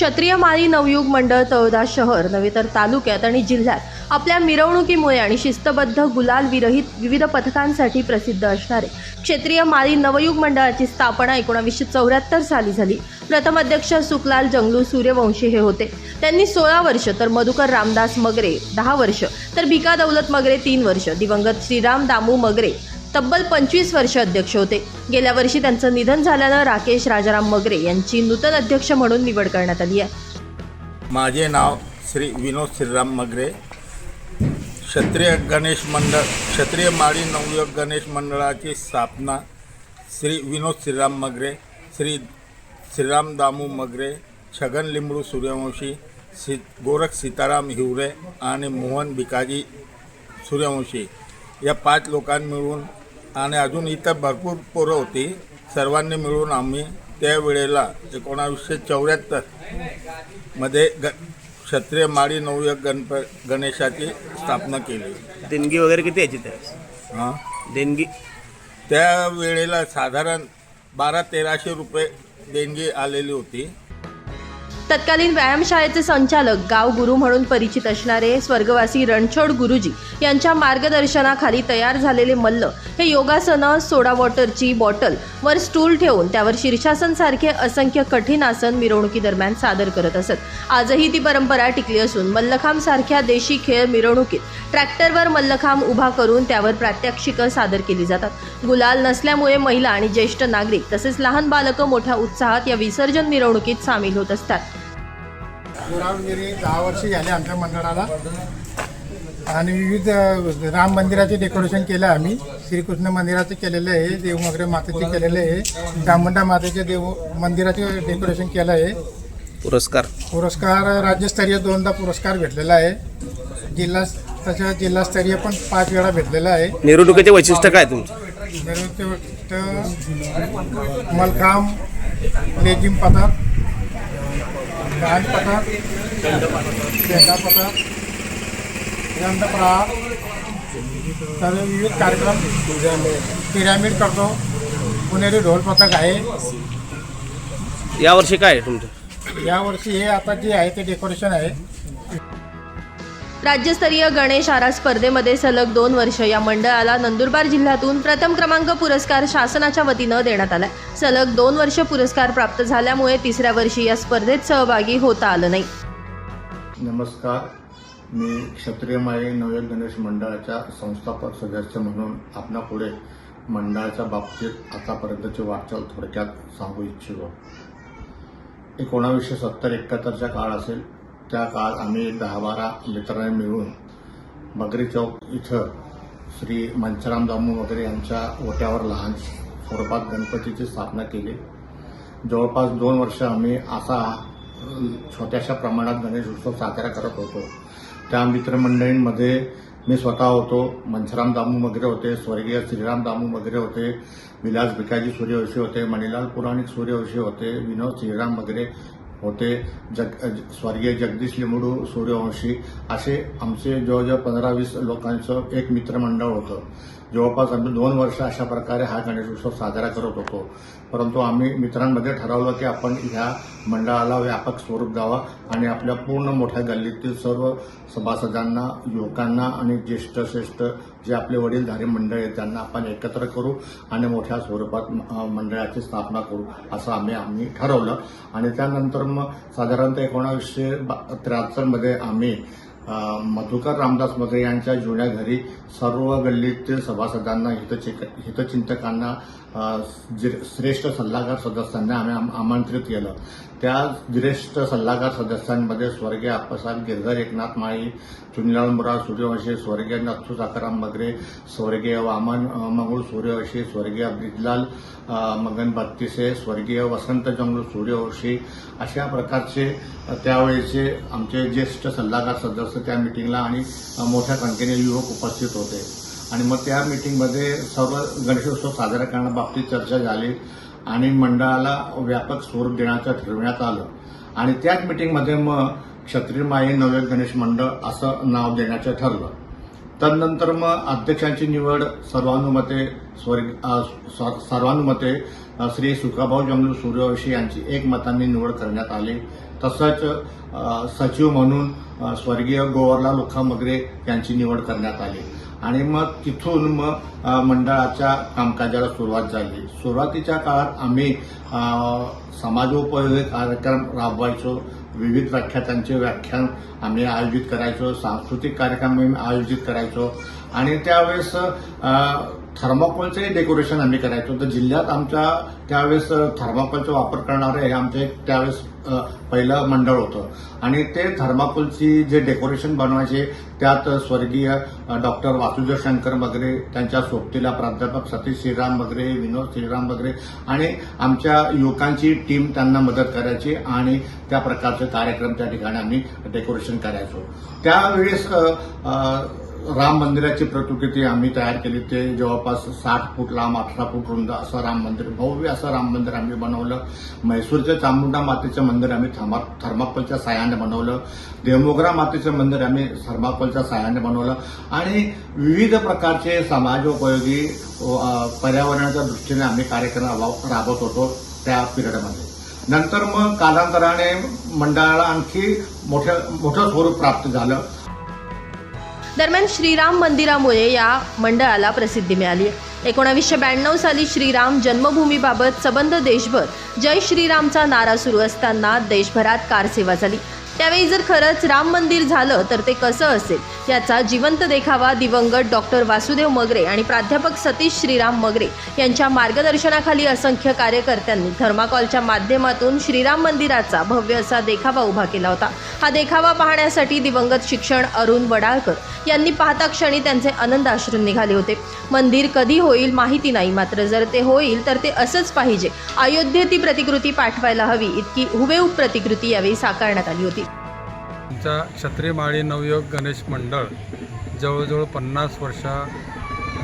क्षत्रिय माळी नवयुग मंडळ तळोदा शहर नव्हे तर तालुक्यात आणि जिल्ह्यात आपल्या मिरवणुकीमुळे आणि शिस्तबद्ध गुलाल विरहित विविध पथकांसाठी प्रसिद्ध असणारे क्षेत्रीय माळी नवयुग मंडळाची स्थापना एकोणावीसशे चौऱ्याहत्तर साली झाली. प्रथम अध्यक्ष सुखलाल जंगलू सूर्यवंशी हे होते. त्यांनी सोळा वर्ष तर मधुकर रामदास मगरे दहा वर्ष तर भिका दौलत मगरे तीन वर्ष दिवंगत श्रीराम दामू मगरे तब्बल पंचवीस वर्ष अध्यक्ष होते. गेल्या वर्षी त्यांचं निधन झाल्यानं राकेश राजाराम मगरे यांची नूतन अध्यक्ष म्हणून निवड करण्यात आली आहे. माझे नाव श्री विनोद श्रीराम मगरे. क्षत्रिय गणेश मंडळ क्षत्रिय माळी नवयुग गणेश मंडळाची स्थापना श्री विनोद श्रीराम मगरे श्री श्रीराम दामू मगरे छगन लिंबडू सूर्यवंशी सी गोरख सीताराम हिवरे आणि मोहन भिकाजी सूर्यवंशी या पाच लोकांनी मिळून आणि अजून इतर भरपूर पोरं होती. सर्वांनी मिळून आम्ही त्यावेळेला एकोणावीसशे चौऱ्याहत्तरमध्ये ग क्षत्रिय माळी नवयुग गणप गणेशाची स्थापना केली. देणगी वगैरे किती यायची त्यावेळेस? हां? देणगी? त्यावेळेला साधारण बारा तेराशे रुपये देणगी आलेली होती. तत्कालीन व्यायामशाळेचे संचालक गाव गुरु म्हणून परिचित असणारे स्वर्गवासी रणछोड गुरुजी यांच्या मार्गदर्शनाखाली तयार झालेले मल्ल हे योगासनं सोडा वॉटरची बॉटल वर स्टूल ठेवून त्यावर शीर्षासन सारखे असंख्य कठीण आसन मिरवणुकीदरम्यान सादर करत असत. आजही ती परंपरा टिकली असून मल्लखांब सारख्या देशी खेळ मिरवणुकीत ट्रॅक्टरवर मल्लखांब उभा करून त्यावर प्रात्यक्षिकं सादर केली जातात. गुलाल नसल्यामुळे महिला आणि ज्येष्ठ नागरिक तसेच लहान बालकं मोठ्या उत्साहात या विसर्जन मिरवणुकीत सामील होत असतात. गुरावगिरी दहा वर्षे झाले आमच्या मंडळाला. आणि विविध राम मंदिराचे डेकोरेशन केलं आहे आम्ही. श्रीकृष्ण मंदिराचे केलेलं आहे देवमगरे मातेचे केलेले आहे चामुंडा मातेचे देव मंदिराचे डेकोरेशन केलं आहे. पुरस्कार. पुरस्कार राज्यस्तरीय दोनदा पुरस्कार भेटलेला आहे. जिल्हा तसं जिल्हास्तरीय पण पाच वेळा भेटलेला आहे. निवडणुकीचे वैशिष्ट्य काय तुमचं? नैऋत्य मलखांब लेजिम पथक गान पथक शेंगा पथक यंदप्रहार तर विविध कार्यक्रम पिरामिड करतो. पुणेरी ढोल पथक आहे. यावर्षी काय आहे तुमचं? यावर्षी हे आता जे आहे ते डेकोरेशन आहे. राज्यस्तरीय गणेश आरा स्पर्धेमध्ये सलग दोन वर्ष या मंडळाला नंदुरबार जिल्ह्यातून प्रथम क्रमांक पुरस्कार शासनाच्या वतीनं देण्यात आलाय. सलग दोन वर्ष पुरस्कार प्राप्त झाल्यामुळे तिसऱ्या वर्षी या स्पर्धेत सहभागी होता आलं नाही. नमस्कार. मी क्षत्रिय माई नवयुग गणेश मंडळाच्या संस्थापक सदस्य म्हणून आपणापुढे मंडळाच्या बाबतीत आतापर्यंतची वाटचाल थोडक्यात सांगू इच्छितो. एकोणावीसशे सत्तर एकाहत्तरचा काळ असेल. त्या काळात आम्ही दहा बारा मित्रांनी मिळून बगरी चौक इथं श्री मंचराम दामू वगैरे यांच्या ओट्यावर लहान स्वरूपात गणपतीची स्थापना केली. जवळपास दोन वर्ष आम्ही असा छोट्याशा प्रमाणात गणेश उत्सव साजरा करत होतो. त्या मित्रमंडळींमध्ये मी स्वतः होतो मंचराम दामू वगैरे होते स्वर्गीय श्रीराम दामू वगैरे होते विलास भिकाजी सूर्यवंशी होते मणिलाल पुराणिक सूर्यवंशी होते विनोद श्रीराम वगैरे होते. जग स्वर्गीय जगदीश लिमडू सूर्यवंशी असे आमचे जवळजवळ पंधरा वीस लोकांचं एक मित्रमंडळ होतं. जवळपास आम्ही दोन वर्ष अशा प्रकारे हा गणेश उत्सव साजरा करत होतो. परंतु आम्ही मित्रांमध्ये ठरवलं की आपण ह्या मंडळाला व्यापक स्वरूप द्यावा आणि आपल्या पूर्ण मोठ्या गल्लीतील सर्व सभासदांना युवकांना आणि ज्येष्ठ श्रेष्ठ जे आपले वडीलधारी मंडळ आहेत त्यांना आपण एकत्र करू आणि मोठ्या स्वरूपात मंडळाची स्थापना करू असं आम्ही आम्ही ठरवलं. आणि त्यानंतर मग साधारणतः एकोणावीसशे त्र्याहत्तरमध्ये आम्ही मधुकर रामदास मगरे यांच्या जुन्या घरी सर्व गल्लीतील सभासदांना हितचिक हितचिंतकांना श्रेष्ठ सल्लागार सदस्यांना आम्ही आम- आमंत्रित केलं. त्या ज्येष्ठ सल्लागार सदस्यांमध्ये स्वर्गीय आप्पासाहेब गिरधर एकनाथ माळी चुनलाल मुरार सूर्यवंशी स्वर्गीय नथू साकाराम मगरे स्वर्गीय वामन अ, मंगळ सूर्यवंशी स्वर्गीय ब्रिजलाल मगन बत्तीसे स्वर्गीय वसंत जंगलू सूर्यवंशी अशा प्रकारचे त्यावेळेचे आमचे ज्येष्ठ सल्लागार सदस्य त्या मिटिंगला आणि मोठ्या संख्येने युवक उपस्थित होते. आणि मग त्या मिटिंगमध्ये सर्व गणेशोत्सव साजरा करण्याबाबतीत चर्चा झाली आणि मंडळाला व्यापक स्वरूप देण्याचं ठरवण्यात आलं. आणि त्याच मिटिंगमध्ये मग क्षत्रिय माई गणेश मंडळ असं नाव देण्याचं ठरलं. तदनंतर मग अध्यक्षांची निवड सर्वानुमते स्वर्ग सर्वानुमते श्री सुखाभाऊ जंगलू सूर्यवंशी यांची एकमताने निवड करण्यात आली. तसंच सचिव म्हणून स्वर्गीय गोवरला लोखा मगरे यांची निवड करण्यात आली. आणि मग तिथून मग मंडळाच्या कामकाजाला सुरुवात झाली. सुरुवातीच्या काळात आम्ही समाजोपयोगी कार्यक्रम राबवायचो. विविध व्याख्यातांचे व्याख्यान आम्ही आयोजित करायचो. सांस्कृतिक कार्यक्रम आम्ही आयोजित करायचो. आणि त्यावेळेस अ, डेकोरेशन आम्ही करायचो. तर जिल्ह्यात आमच्या त्यावेळेस थर्माकोलचा वापर करणारे हे आमचे त्यावेळेस पहिलं मंडळ होतं. आणि ते थर्माकोलची जे डेकोरेशन बनवायचे त्यात स्वर्गीय डॉक्टर वासुदेव शंकर वगैरे त्यांच्या सोबतीला प्राध्यापक सतीश श्रीराम वगैरे विनोद श्रीराम वगैरे आणि आमच्या युवकांची टीम त्यांना मदत करायची आणि त्या प्रकारचे कार्यक्रम त्या ठिकाणी आम्ही डेकोरेशन करायचो. त्यावेळेस राम मंदिराची प्रतिकृती आम्ही तयार केली. ते जवळपास साठ फूट लांब अठरा फूट रुंद असं राम मंदिर भव्य असं राम मंदिर आम्ही बनवलं. म्हैसूरचं चामुंडा मातेचं मंदिर आम्ही थर्मा थर्माकोलच्या साह्याने बनवलं. देवमोगरा मातेचं मंदिर आम्ही थर्माकोलच्या साह्याने बनवलं. आणि विविध प्रकारचे समाजोपयोगी पर्यावरणाच्या दृष्टीने आम्ही कार्यक्रम राबवत होतो त्या पिरियडमध्ये. नंतर मग कालांतराने मंडळाला आणखी मोठं मोठं स्वरूप प्राप्त झालं. दरम्यान श्रीराम मंदिरामुळे या मंडळाला प्रसिद्धी मिळाली. आहे एकोणावीसशे ब्याण्णव साली श्रीराम जन्मभूमीबाबत सबंध देशभर जय श्रीरामचा नारा सुरू असताना देशभरात कारसेवा झाली. त्यावेळी जर खरंच राम मंदिर झालं तर ते कसं असेल? याचा जिवंत देखावा दिवंगत डॉक्टर वासुदेव मगरे आणि प्राध्यापक सतीश श्रीराम मगरे यांच्या मार्गदर्शनाखाली असंख्य कार्यकर्त्यांनी थर्माकॉलच्या माध्यमातून श्रीराम मंदिराचा भव्य असा देखावा उभा केला होता. हा देखावा पाहण्यासाठी दिवंगत शिक्षण अरुण वडाळकर यांनी पाहता क्षणी त्यांचे आनंद अश्रून निघाले होते. मंदिर कधी होईल माहिती नाही मात्र जर ते होईल तर ते असंच पाहिजे. अयोध्येत ती प्रतिकृती पाठवायला हवी इतकी हुबेहूब प्रतिकृती यावेळी साकारण्यात आली होती. आमचा क्षत्रिय माळी नवयोग गणेश मंडळ जवळजवळ पन्नास वर्षा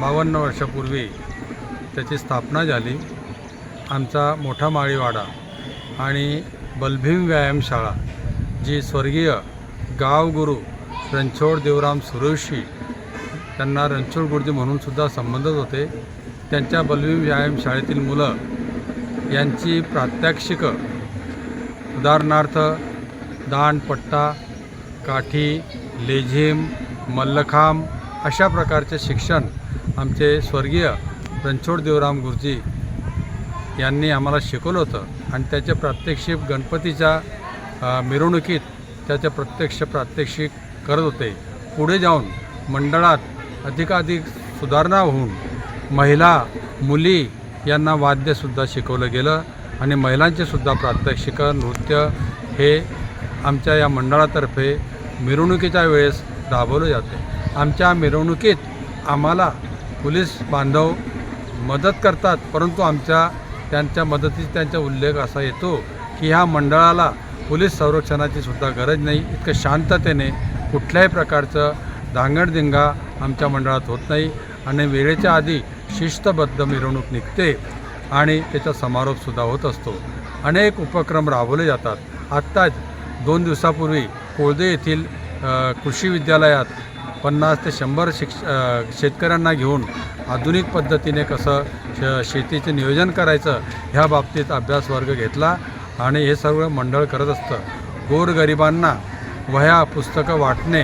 बावन्न वर्षापूर्वी त्याची स्थापना झाली. आमचा मोठा माळीवाडा आणि बलभीम व्यायामशाळा जी स्वर्गीय गावगुरू रणछोड देवराम सुरेशी त्यांना रणछोड गुरुजी म्हणून सुद्धा संबंधित होते. त्यांच्या बलभीम व्यायामशाळेतील मुलं यांची प्रात्यक्षिकं उदाहरणार्थ दांडपट्टा काठी लेझिम मल्लखांब अशा प्रकारचे शिक्षण आमचे स्वर्गीय रणछोड देवराम गुरुजी यांनी आम्हाला शिकवलं होतं. आणि त्याचे प्रात्यक्षिक गणपतीच्या मिरवणुकीत त्याचे प्रत्यक्ष प्रात्यक्षिक करत होते. पुढे जाऊन मंडळात अधिकाधिक सुधारणा होऊन महिला मुली यांना वाद्यसुद्धा शिकवलं गेलं आणि महिलांचेसुद्धा प्रात्यक्षिक नृत्य हे आमच्या या मंडळातर्फे मिरवणुकीच्या वेळेस राबवलं जाते. आमच्या मिरवणुकीत आम्हाला पोलीस बांधव मदत करतात परंतु आमच्या त्यांच्या मदतीत त्यांचा उल्लेख असा येतो की ह्या मंडळाला पोलीस संरक्षणाची सुद्धा गरज नाही. इतकं शांततेने कुठल्याही प्रकारचं धांगडधिंगा आमच्या मंडळात होत नाही आणि वेळेच्या आधी शिस्तबद्ध मिरवणूक निघते आणि त्याचा समारोपसुद्धा होत असतो. अनेक उपक्रम राबवले जातात. आत्ताच दोन दिवसापूर्वी कोळदे येथील कृषी विद्यालयात पन्नास ते शंभर शिक्ष शेतकऱ्यांना घेऊन आधुनिक पद्धतीने कसं श शेतीचे नियोजन करायचं ह्या बाबतीत अभ्यास वर्ग घेतला आणि हे सर्व मंडळ करत असतं. गोरगरिबांना वह्या पुस्तकं वाटणे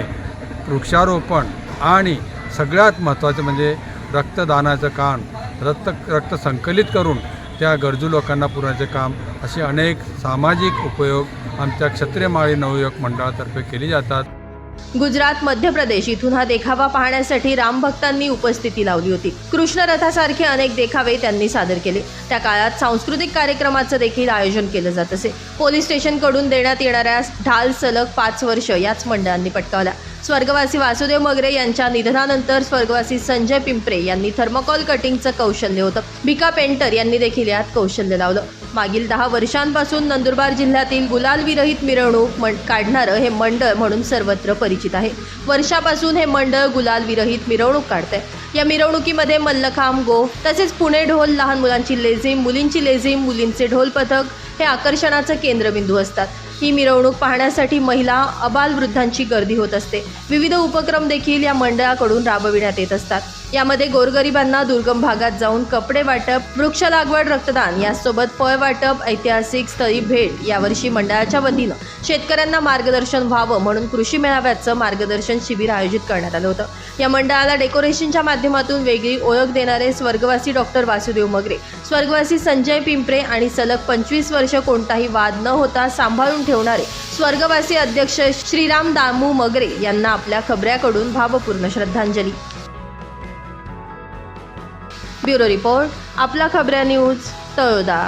वृक्षारोपण आणि सगळ्यात महत्त्वाचं म्हणजे रक्तदानाचं काम रक्त रक्त संकलित करून त्या गरजू लोकांना पुरवण्याचे काम असे अनेक सामाजिक उपयोग आमच्या क्षत्रिय माळी नवयुवक मंडळातर्फे केले जातात. गुजरात मध्य प्रदेश इथून हा देखावा पाहण्यासाठी रामभक्तांनी उपस्थिती लावली होती. कृष्ण रथासारखे अनेक देखावे त्यांनी सादर केले. त्या काळात सांस्कृतिक कार्यक्रमाचं देखील आयोजन केलं जात असे. पोलीस स्टेशनकडून देण्यात येणाऱ्या ढाल सलग पाच वर्ष याच मंडळांनी पटकावल्या. स्वर्गवासी वासुदेव मगरे यांच्या निधनानंतर स्वर्गवासी संजय पिंपरे यांनी थर्मकॉल कटिंगचं कौशल्य होतं. भिका पेंटर यांनी देखील यात कौशल्य लावलं. मागील दहा वर्षांपासून नंदुरबार जिल्ह्यातील गुलालविरहित मिरवणूक मं काढणारं हे मंडळ म्हणून सर्वत्र परिचित आहे. वर्षापासून हे मंडळ गुलालविरहित मिरवणूक काढतंय. या मिरवणुकीमध्ये मल्लखांब गो तसेच पुणे ढोल लहान मुलांची लेझिम मुलींची लेझिम मुलींचे ढोल पथक हे आकर्षणाचं केंद्रबिंदू असतात. ही मिरवणूक पाहण्यासाठी महिला अबाल वृद्धांची गर्दी होत असते. विविध उपक्रम देखील या मंडळाकडून राबविण्यात येत असतात. यामध्ये गोरगरिबांना दुर्गम भागात जाऊन कपडे वाटप वृक्ष लागवड रक्तदान यासोबत फळ वाटप ऐतिहासिक स्थळी भेट यावर्षी मंडळाच्या वतीनं शेतकऱ्यांना मार्गदर्शन व्हावं म्हणून कृषी मेळाव्याचं मार्गदर्शन शिबिर आयोजित करण्यात आलं होतं. या मंडळाला डेकोरेशनच्या माध्यमातून वेगळी ओळख देणारे स्वर्गवासी डॉक्टर वासुदेव मगरे स्वर्गवासी संजय पिंपरे आणि सलग पंचवीस वर्ष कोणताही वाद न होता सांभाळून ठेवणारे स्वर्गवासी अध्यक्ष श्रीराम दामू मगरे यांना आपल्या खबऱ्याकडून भावपूर्ण श्रद्धांजली. ब्युरो रिपोर्ट आपला खबऱ्या न्यूज तळोदा.